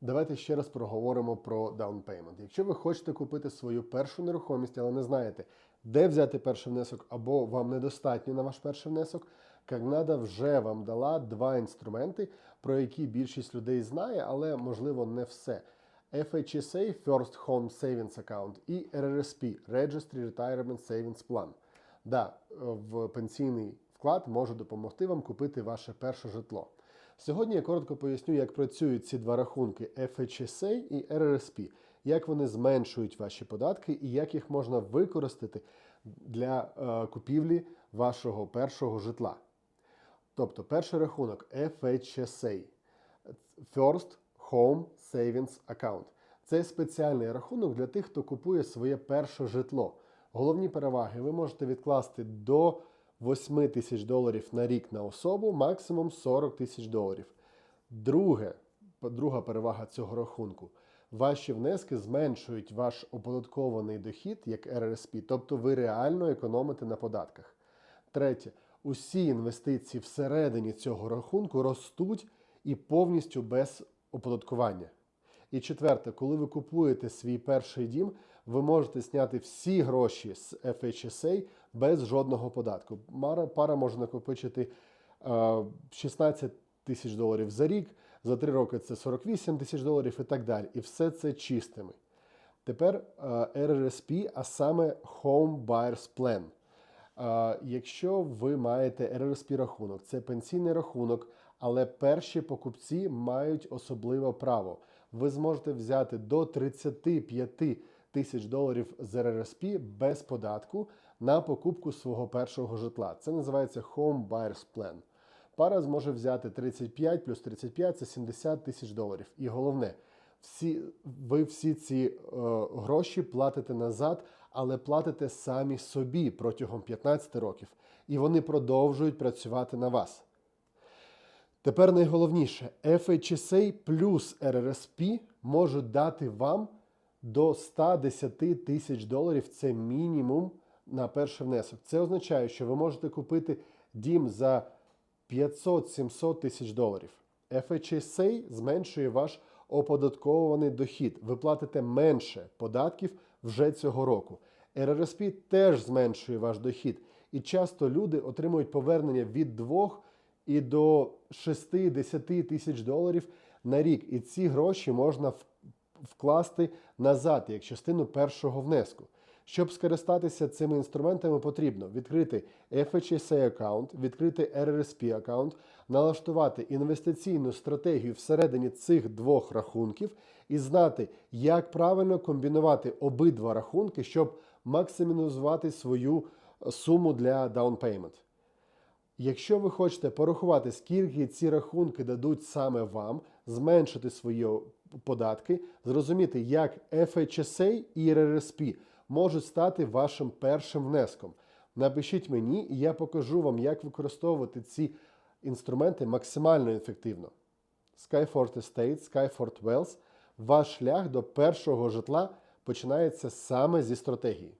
Давайте ще раз проговоримо про down payment. Якщо ви хочете купити свою першу нерухомість, але не знаєте, де взяти перший внесок, або вам недостатньо на ваш перший внесок, Кагнада вже вам дала два інструменти, про які більшість людей знає, але можливо не все. FHSA First Home Savings Account і RRSP Registry Retirement Savings Plan. Да, в пенсійний вклад може допомогти вам купити ваше перше житло. Сьогодні я коротко поясню, як працюють ці два рахунки FHSA і RRSP, як вони зменшують ваші податки і як їх можна використати для е, купівлі вашого першого житла. Тобто, перший рахунок FHSA First Home Savings Account. Це спеціальний рахунок для тих, хто купує своє перше житло. Головні переваги ви можете відкласти до 8 тисяч доларів на рік на особу, максимум 40 тисяч доларів. Друге, друга перевага цього рахунку. Ваші внески зменшують ваш оподаткований дохід як РРСП, тобто ви реально економите на податках. Третє, усі інвестиції всередині цього рахунку ростуть і повністю без оподаткування. І четверте, коли ви купуєте свій перший дім, ви можете зняти всі гроші з FHSA без жодного податку. Пара може накопичити е, 16 тисяч доларів за рік, за 3 роки це 48 тисяч доларів і так далі. І все це чистими. Тепер е, RRSP, а саме Home Buyers Plan. Е, Якщо ви маєте RRSP рахунок, це пенсійний рахунок, але перші покупці мають особливе право. Ви зможете взяти до 35 тисяч доларів з RRSP без податку на покупку свого першого житла. Це називається Home Buyers Plan. Пара зможе взяти 35 плюс 35 це 70 тисяч доларів. І головне, всі, ви всі ці е, гроші платите назад, але платите самі собі протягом 15 років. І вони продовжують працювати на вас. Тепер найголовніше, FHSA плюс RRSP можуть дати вам до 110 тисяч доларів. Це мінімум на перший внесок. Це означає, що ви можете купити дім за 500-700 тисяч доларів. FHSA зменшує ваш оподатковуваний дохід. Ви платите менше податків вже цього року. RRSP теж зменшує ваш дохід. І часто люди отримують повернення від 2 і до 6-10 тисяч доларів на рік. І ці гроші можна вкласти назад як частину першого внеску. Щоб скористатися цими інструментами, потрібно відкрити FHSA аккаунт, відкрити RRSP аккаунт, налаштувати інвестиційну стратегію всередині цих двох рахунків і знати, як правильно комбінувати обидва рахунки, щоб максимізувати свою е, суму для payment. Якщо ви хочете порахувати, скільки ці рахунки дадуть саме вам, зменшити свої податки, зрозуміти, як FHSA і RRSP можуть стати вашим першим внеском. Напишіть мені, і я покажу вам, як використовувати ці інструменти максимально ефективно. Skyfort Estate, Skyfort Wells, ваш шлях до першого житла починається саме зі стратегії.